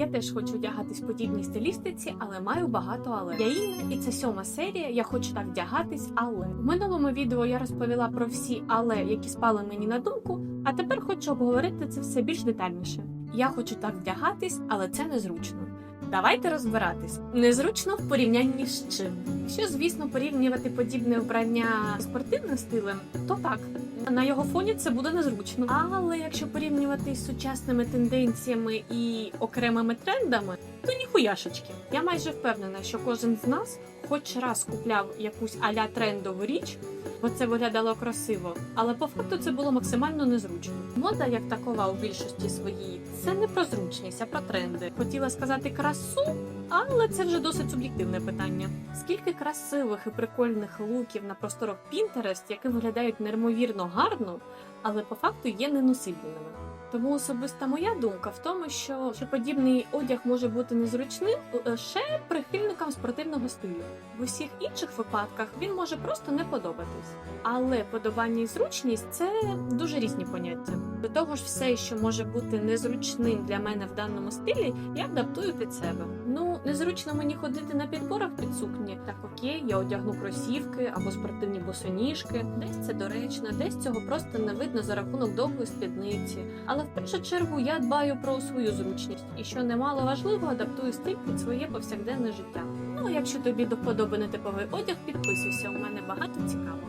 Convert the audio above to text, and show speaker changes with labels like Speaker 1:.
Speaker 1: Я теж хочу одягатись в подібній стилістиці, але маю багато але. Я Інна, і це сьома серія. Я хочу так вдягатись, але в минулому відео я розповіла про всі але, які спали мені на думку. А тепер хочу обговорити це все більш детальніше. Я хочу так вдягатись, але це незручно. Давайте розбиратись. Незручно в порівнянні з чим. Якщо, звісно, порівнювати подібне вбрання спортивним стилем, то так. На його фоні це буде незручно. Але якщо порівнювати з сучасними тенденціями і окремими трендами, то ніхуяшечки. Я майже впевнена, що кожен з нас хоч раз купляв якусь аля трендову річ, бо це виглядало красиво, але по факту це було максимально незручно. Мода, як такова у більшості своїй, це не про зручність, а про тренди. Хотіла сказати красу, але це вже досить суб'єктивне питання. Скільки красивих і прикольних луків на просторах Pinterest, які виглядають неймовірно гарно, але по факту є неносибельними. Тому особиста моя думка в тому, що, що подібний одяг може бути незручним лише прихильникам спортивного стилю. В усіх інших випадках він може просто не подобатись. Але подобання і зручність це дуже різні поняття. До того ж, все, що може бути незручним для мене в даному стилі, я адаптую під себе. Ну, незручно мені ходити на підборах під сукні. Так окей, я одягну кросівки або спортивні босоніжки. Десь це доречно, десь цього просто не видно за рахунок довгої спідниці. Але в першу чергу я дбаю про свою зручність і що немало важливо, адаптую стиль під своє повсякденне життя. Ну, а якщо тобі до нетиповий одяг, підписуйся. У мене багато цікавого.